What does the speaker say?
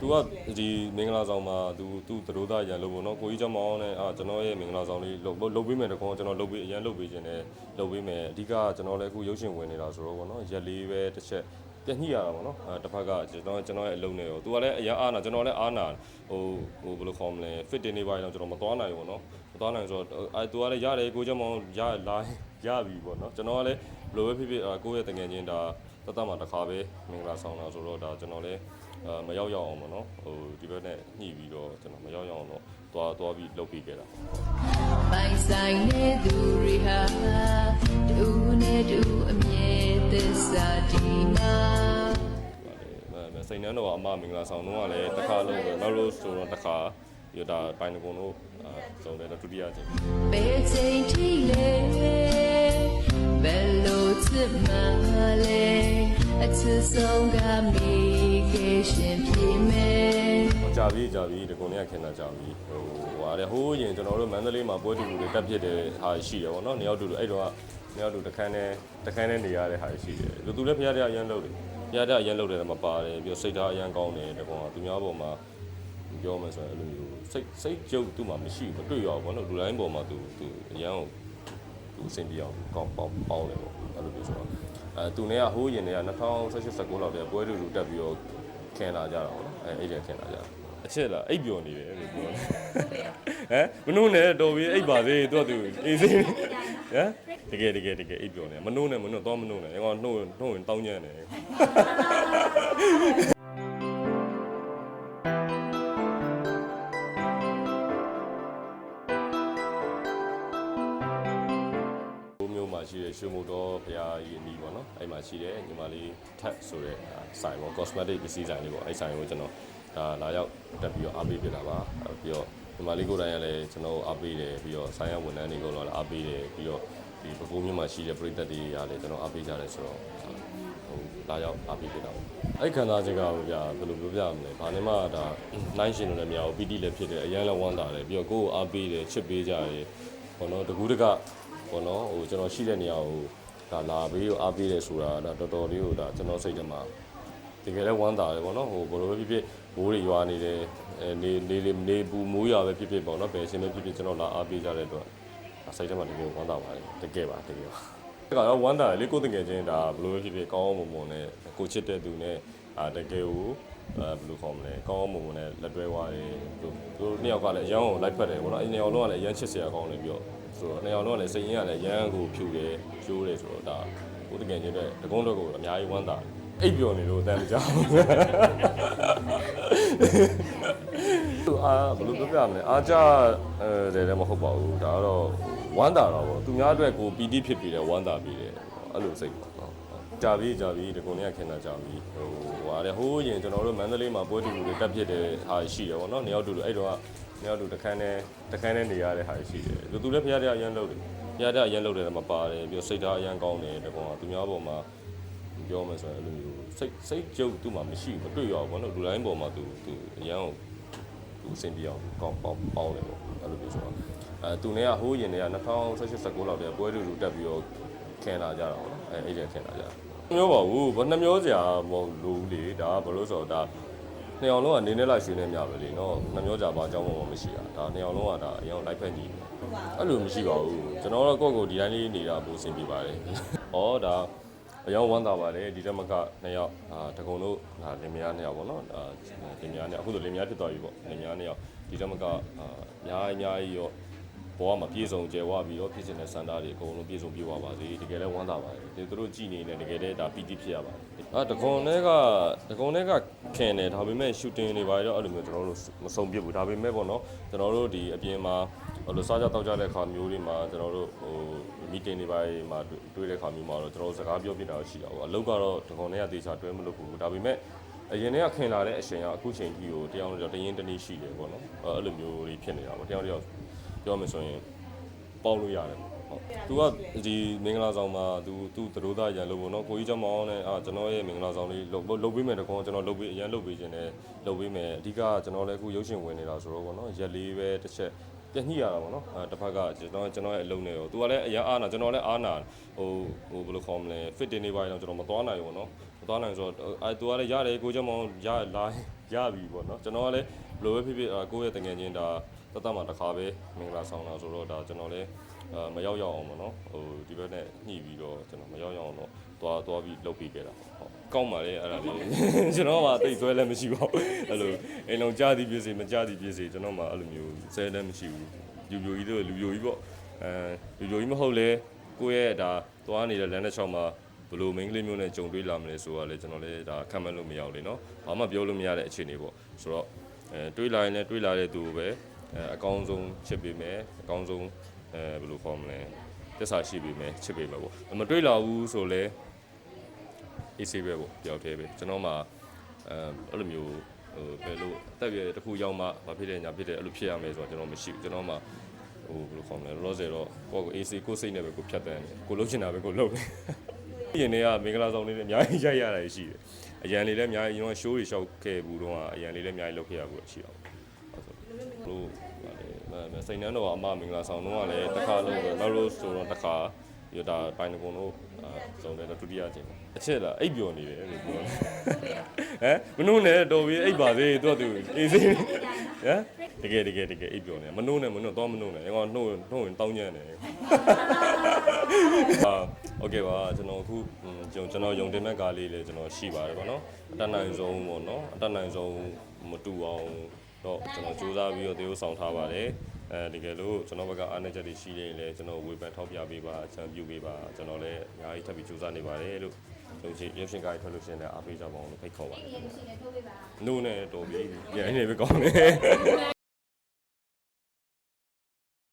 သူကဒီမင်္ဂလာဆောင်မှာသူသူသတို့သားရန်လို့ပေါ့နော်ကိုကြီးကျောင်းမောင်းနဲ့အာကျွန်တော်ရဲ့မင်္ဂလာဆောင်လေးလုပ်လုပ်ပေးမယ်တကောကျွန်တော်လုပ်ပေးအရန်လုပ်ပေးခြင်းနဲ့လုပ်ပေးမယ်အဓိကကျွန်တော်လည်းအခုရုပ်ရှင်ဝင်နေတာဆိုတော့ပေါ့နော်ရက်လေးပဲတစ်ချက်ပြညှိရတာပေါ့နော်အဲတစ်ဖက်ကကျွန်တော်ကျွန်တော်ရဲ့အလုံးနဲ့ရောသူကလည်းအရန်အားနာကျွန်တော်လည်းအားနာဟိုဟိုဘယ်လိုခေါ်မလဲ fit တင်နေပါရင်တော့ကျွန်တော်မသွားနိုင်ဘူးပေါ့နော်မသွားနိုင်ဆိုတော့အဲသူကလည်းရတယ်ကိုကျောင်းမောင်းရလာရပြီပေါ့နော်ကျွန်တော်ကလည်းဘယ်လိုပဲဖြစ်ဖြစ်ကိုယ့်ရဲ့တငယ်ချင်းဒါတတ်တတ်မှာတစ်ခါပဲမင်္ဂလာဆောင်တာဆိုတော့ဒါကျွန်တော်လည်းအာ မရောက်ရောက်အောင်ပေါ့နော်ဟိုဒီဘက်နဲ့ညှိပြီးတော့ကျွန်တော်မရောက်ရောက်အောင်တော့သွားသွားပြီးလုပ်ပြီးခဲ့တာပိုင်ဆိုင်တဲ့သူတွေဟာတူနဲ့တူအမြဲသစ္စာဒီမှာအဲစိန်နန်းတော်ကအမမင်္ဂလာဆောင်တော့ကလည်းတစ်ခါလုံးပဲနောက်လို့ဆိုတော့တစ်ခါရတာပိုင်တကွန်တို့အာစုံတယ်တော့ဒုတိယချင်းဘယ်ချိန်ထိလဲဘယ်လိုချစ်မှလဲအချစ်ဆုံးကမိခဲ့ ရှင်ပြေမယ်ကြာပြီကြာပြီဒီကွန်လေးကခင်တာကြာပြီဟိုဟိုဟာလေဟိုးရင်ကျွန်တော်တို့မန္တလေးမှာပွဲတူတူတွေတက်ဖြစ်တဲ့ဟာရှိတယ်ပေါ့နော်နှစ်ယောက်တူတူအဲ့တော့နှစ်ယောက်တူတခန်းနဲ့တခန်းနဲ့နေရတဲ့ဟာရှိတယ်သူသူလည်းဖရားတဲ့အရန်လုပ်တယ်ဖရားတဲ့အရန်လုပ်တယ်တော့မပါတယ်ပြီးတော့စိတ်ထားအရန်ကောင်းတယ်တကွန်ကသူများပေါ်မှာပြောမယ်ဆိုရင်အဲ့လိုမျိုးစိတ်စိတ်ကြုတ်သူ့မှာမရှိဘူးမတွေ့ရဘူးဘောနော်လူတိုင်းပေါ်မှာသူသူအရန်ကိုသူအဆင်ပြေအောင်ကောင်းပေါင်းပေါင်းတယ်ပေါ့အဲ့လိုမျိုးဆိုတော့အဲသူနဲ့ကဟိုးရင်တွေက2018 19လောက်တည်းပွဲတူတူတက်ပြီးတော့ ခင်လာကြတာပေါ့နော်အဲအဲ့ဒီခင်လာကြတာအချက်လားအိပ်ပျော်နေတယ်လို့ပြောတယ်ဟမ်မနှုံးနဲ့တော်ပြီးအိပ်ပါသေးသူကသူအေးစေးဟမ်တကယ်တကယ်တကယ်အိပ်ပျော်နေမနှုံးနဲ့မနှုံးတော့မနှုံးနဲ့ငါနှုံးနှုံးရင်တောင်းညံ့တ အနီးပေါ့နော်အဲ့မှာရှိတဲ့ညီမလေးထက်ဆိုတဲ့ဆိုင်ပေါ့ cosmetic ပစ္စည်းဆိုင်လေးပေါ့အဲ့ဆိုင်ကိုကျွန်တော်ဒါလာရောက်တက်ပြီးတော့အားပေးပြတာပါအဲ့ပြီးတော့ညီမလေးကိုယ်တိုင်ကလည်းကျွန်တော်အားပေးတယ်ပြီးတော့ဆိုင်ရဝန်ထမ်းတွေကိုလည်းအားပေးတယ်ပြီးတော့ဒီဘိုးမျိုးမှာရှိတဲ့ပရိသတ်တွေကလည်းကျွန်တော်အားပေးကြတယ်ဆိုတော့ဟိုလာရောက်အားပေးပြတာပေါ့အဲ့ခံစားချက်ကဗျာဘယ်လိုပြောပြမလဲဘာနဲ့မှဒါနိုင်ရှင်လို့လည်းမရဘူးပီတိလည်းဖြစ်တယ်အရန်လည်းဝမ်းသာတယ်ပြီးတော့ကိုယ့်ကိုအားပေးတယ်ချစ်ပေးကြတယ်ဘောနော်တကူးတကပေါ့နော်ဟိုကျွန်တော်ရှိတဲ့နေရာကို ဒါလာပြီးတော့အားပေးတယ်ဆိုတာဒါတော်တော်လေးကိုဒါကျွန်တော်စိတ်ထဲမှာတကယ်လည်းဝမ်းသာတယ်ပေါ့နော်ဟိုဘယ်လိုပဲဖြစ်ဖြစ်မိုးတွေရွာနေတယ်အဲနေနေလေနေပူမိုးရွာပဲဖြစ်ဖြစ်ပေါ့နော်ဘယ်အချိန်ပဲဖြစ်ဖြစ်ကျွန်တော်လာအားပေးကြတဲ့အတွက်ဒါစိတ်ထဲမှာတကယ်ဝမ်းသာပါတယ်တကယ်ပါတကယ်ပါဒါကတော့ဝမ်းသာတယ်လေကိုယ်တကယ်ချင်းဒါဘယ်လိုပဲဖြစ်ဖြစ်ကောင်းအောင်မွန်မွန်နဲ့ကိုချစ်တဲ့သူနဲ့အာတကယ်ကိုအဲဘယ်လိုခေါ်မလဲကောင်းအောင်မွန်မွန်နဲ့လက်တွဲသွားတယ်သူသူတို့နှစ်ယောက်ကလည်းအရန်ကိုလိုက်ဖက်တယ်ပေါ့နော်အဲ့နှစ်ယောက်လုံးကလည်းအရန်ချစ်စရာကောင်းတယ်ပြီးတော့ ဆိုတော့နေအောင်တော့လည်းစိတ်ရင်းကလည်းရမ်းကိုဖြူတယ်ကျိုးတယ်ဆိုတော့ဒါကိုတကယ်ချင်းတဲ့တကုန်းတော့ကိုအများကြီးဝမ်းသာတယ်အိပ်ပျော်နေလို့အတန်မကြောက်သူအားဘယ်လိုပြောပြမလဲအားကြအဲတယ်လည်းမဟုတ်ပါဘူးဒါကတော့ဝမ်းသာတော့ပေါ့သူများအတွက်ကိုပီတိဖြစ်ပြီးတယ်ဝမ်းသာပြီးတယ်အဲ့လိုစိတ်ပေါ့နော်ကြာပြီကြာပြီဒီကုန်းလေးကခင်တာကြာပြီဟိုဟာလေဟိုးရင်ကျွန်တော်တို့မန္တလေးမှာပွဲတူတူတွေတက်ဖြစ်တဲ့ဟာရှိတယ်ပေါ့နော်နေရာတူတူအဲ့တော့က နေရာတူတခန်းနဲ့တခန်းနဲ့နေရတဲ့ဟာရှိတယ်သူသူလည်းဖရားတဲ့အရန်လုပ်တယ်ဖရားတဲ့အရန်လုပ်တယ်တော့မပါတယ်ပြီးတော့စိတ်ထားအရန်ကောင်းတယ်ဒီကောင်ကသူများပေါ်မှာပြောမယ်ဆိုရင်အဲ့လိုမျိုးစိတ်စိတ်ကြုတ်သူ့မှာမရှိဘူးမတွေ့ရဘူးပေါ့နော်လူတိုင်းပေါ်မှာသူသူအရန်ကိုသူအဆင်ပြေအောင်ကောင်းပေါင်းပေါင်းတယ်ပေါ့အဲ့လိုမျိုးဆိုတော့အဲသူနဲ့ကဟိုးရင်တွေက2018 19လောက်တည်းပွဲတူတူတက်ပြီးတော့ခင်လာကြတာပေါ့နော်အဲအဲ့ဒီခင်လာကြတာမပြောပါဘူးဘာနှမျောစရာမဟုတ်လို့လေဒါကဘလို့ဆိုတော့ဒါ နှစ်အောင်လုံးကနေနေလိုက်ရွှေနေမြပဲလေနော်နှမျောကြပါအကြောင်းမှမရှိတာဒါနှစ်အောင်လုံးကဒါအရင်လိုက်ဖက်ညီတယ်အဲ့လိုမရှိပါဘူးကျွန်တော်တော့ကိုယ့်ကိုယ်ဒီတိုင်းလေးနေတာပိုအဆင်ပြေပါတယ်ဩဒါအယောင်ဝမ်းသာပါတယ်ဒီတက်မကနှစ်ယောက်အာတကုံတို့ဒါလင်မယားနှစ်ယောက်ပေါ့နော်အာလင်မယားနှစ်ယောက်အခုဆိုလင်မယားဖြစ်သွားပြီပေါ့လင်မယားနှစ်ယောက်ဒီတက်မကအာအများအများကြီးရော ဘဝမှာပြည့်စုံကြွယ်ဝပြီးတော့ဖြစ်စဉ်တဲ့စန္ဒာတွေအကုန်လုံးပြည့်စုံပြည့်ဝပါစေတကယ်လည်းဝမ်းသာပါတယ်ဒီသူတို့ကြည်နေတယ်တကယ်လည်းဒါပီတိဖြစ်ရပါတယ်အာတကွန်တွေကတကွန်တွေကခင်တယ်ဒါပေမဲ့ရှူတင်တွေပါတော့အဲ့လိုမျိုးကျွန်တော်တို့မစုံပြစ်ဘူးဒါပေမဲ့ပေါ့နော်ကျွန်တော်တို့ဒီအပြင်မှာဟိုလိုစားကြတောက်ကြတဲ့အခါမျိုးတွေမှာကျွန်တော်တို့ဟိုမီတင်တွေပါမှာတွေ့တဲ့အခါမျိုးမှာတော့ကျွန်တော်တို့စကားပြောပြတာရှိတာပေါ့အလုပ်ကတော့တကွန်တွေကတေချာတွဲမလုပ်ဘူးဒါပေမဲ့အရင်ကခင်လာတဲ့အချိန်ကအခုချိန်ကြီးကိုတရားလို့တရင်တနည်းရှိတယ်ပေါ့နော်အဲ့လိုမျိုးတွေဖြစ်နေတာပေါ့တရားတယောက် ပြောမယ်ဆိုရင်ပေါက်လို့ရတယ်ဟုတ်သူကဒီမင်္ဂလာဆောင်မှာသူသူသတို့သားရန်လို့ပေါ့နော်ကိုကြီးကျောင်းမောင်းနဲ့အာကျွန်တော်ရဲ့မင်္ဂလာဆောင်လေးလုပ်လုပ်ပေးမယ်တကောကျွန်တော်လုပ်ပေးအရန်လုပ်ပေးခြင်းနဲ့လုပ်ပေးမယ်အဓိကကျွန်တော်လည်းအခုရုပ်ရှင်ဝင်နေတာဆိုတော့ပေါ့နော်ရက်လေးပဲတစ်ချက်ပြညှိရတာပေါ့နော်အဲတစ်ဖက်ကကျွန်တော်ကျွန်တော်ရဲ့အလုံးနဲ့ရောသူကလည်းအရန်အားနာကျွန်တော်လည်းအားနာဟိုဟိုဘယ်လိုခေါ်မလဲ fit တင်နေပါရင်တော့ကျွန်တော်မသွားနိုင်ဘူးပေါ့နော်မသွားနိုင်ဆိုတော့အဲသူကလည်းရတယ်ကိုကျောင်းမောင်းရလာရရပြီပေါ့နော်ကျွန်တော်ကလည်းဘယ်လိုပဲဖြစ်ဖြစ်အာကိုယ့်ရဲ့တငယ်ချင်းဒါ တတ်တတ်မှတစ်ခါပဲမင်္ဂလာဆောင်တာဆိုတော့ဒါကျွန်တော်လည်းအာမရောက်ရောက်အောင်ပေါ့နော်ဟိုဒီဘက်နဲ့ညှိပြီးတော့ကျွန်တော်မရောက်ရောက်အောင်တော့သွားသွားပြီးလုပ်ပြီးခဲ့တာပေါ့ဟုတ်ကောင်းပါလေအဲ့ဒါလေးကျွန်တော်ကတိတ်ဆွဲလည်းမရှိပါဘူးအဲ့လိုအိမ်လုံးကြားသည်ဖြစ်စေမကြားသည်ဖြစ်စေကျွန်တော်မှအဲ့လိုမျိုးဆဲလည်းမရှိဘူးလူပြိုကြီးတို့လူပြိုကြီးပေါ့အဲလူပြိုကြီးမဟုတ်လေကိုယ့်ရဲ့ဒါသွားနေတဲ့လမ်းတစ်လျှောက်မှာဘလို့မိန်းကလေးမျိုးနဲ့ကြုံတွေ့လာမလဲဆိုတာလေကျွန်တော်လည်းဒါခံမှန်းလို့မရဘူးလေနော်ဘာမှပြောလို့မရတဲ့အခြေအနေပေါ့ဆိုတော့အဲတွေးလာရင်လည်းတွေးလာတဲ့သူကိုပဲ အဲအကောင်းဆုံးချစ်ပေးမယ်အကောင်းဆုံးအဲဘယ်လိုခေါ်မလဲတစ္ဆာရှိပေးမယ်ချစ်ပေးမယ်ပေါ့မတွေးလာဘူးဆိုလဲအေးဆေးပဲပေါ့တယောက်တည်းပဲကျွန်တော်မှအဲအဲ့လိုမျိုးဟိုဘယ်လိုအသက်အရွယ်တစ်ခုရောက်မှမဖြစ်တဲ့ညာဖြစ်တဲ့အဲ့လိုဖြစ်ရမယ်ဆိုတော့ကျွန်တော်မရှိဘူးကျွန်တော်မှဟိုဘယ်လိုခေါ်မလဲလောလောဆယ်တော့ကိုယ့်ကိုအေးဆေးကိုယ်စိတ်နဲ့ပဲကိုယ်ဖြတ်တန်းတယ်ကိုယ်လုံးချင်တာပဲကိုယ်လုပ်တယ်ရင်တွေကမင်္ဂလာဆောင်လေးတွေအများကြီးရိုက်ရတာရှိတယ်။အရန်လေးလည်းအများကြီးကျွန်တော်ရှိုးတွေရှောက်ခဲ့ဘူးတော့အရန်လေးလည်းအများကြီးလုပ်ခဲ့ရဘူးရှိအောင်။ဟု တ်ဆို။လို့ဗာလေမစိန်နန်းတော်အမမင်္ဂလာဆောင်တော့လည်းတစ်ခါလုံးပဲနောက်လို့ဆိုတော့တစ်ခါရတာပိုင်းကုံတော့စုံတယ်ဒုတိယအချိန်။အချက်လားအိပ်ပျော်နေတယ်လို့ပြောတယ်။ဟမ်မနှုံးနဲ့တော်ပြီးအိပ်ပါသေးသူကသူအေးစေးဟမ်တကယ်တကယ်တကယ်အိပ်ပျော်နေမနှုံးနဲ့မနှုံးတော့မနှုံးနဲ့ငါနှုံးနှုံးရင်တောင်းညံ့တယ် အာโอเคပါကျွန်တော်အခုอืมကျွန်တော်ကျွန်တော်ယုံတင်မဲ့ကားလေးလည်းကျွန်တော်ရှိပါတယ်ဗောနော်အတတ်နိုင်ဆုံးပေါ့နော်အတတ်နိုင်ဆုံးမတူအောင် တော့ကျွန်တော်စူးစမ်းပြီးတော့တေးဥဆောင်ထားပါတယ်အဲဒီကယ်လို့ကျွန်တော်ဘက်ကအားနည်းချက်တွေရှိနေရင်လည်းကျွန်တော်ဝေဖန်ထောက်ပြပေးပါချန်ပြပေးပါကျွန်တော်လည်းအများကြီးထပ်ပြီးစူးစမ်းနေပါတယ်လို့လုံချင်ရုပ်ရှင်ကားထွက်လို့ရှရင်လည်းအားပေးကြပါအောင်လို့ဖိတ်ခေါ်ပါတယ်ရရှိနေထုတ်ပေးပါနှုတ်နဲ့တော်ပြီးညနေပဲကောင်းတယ်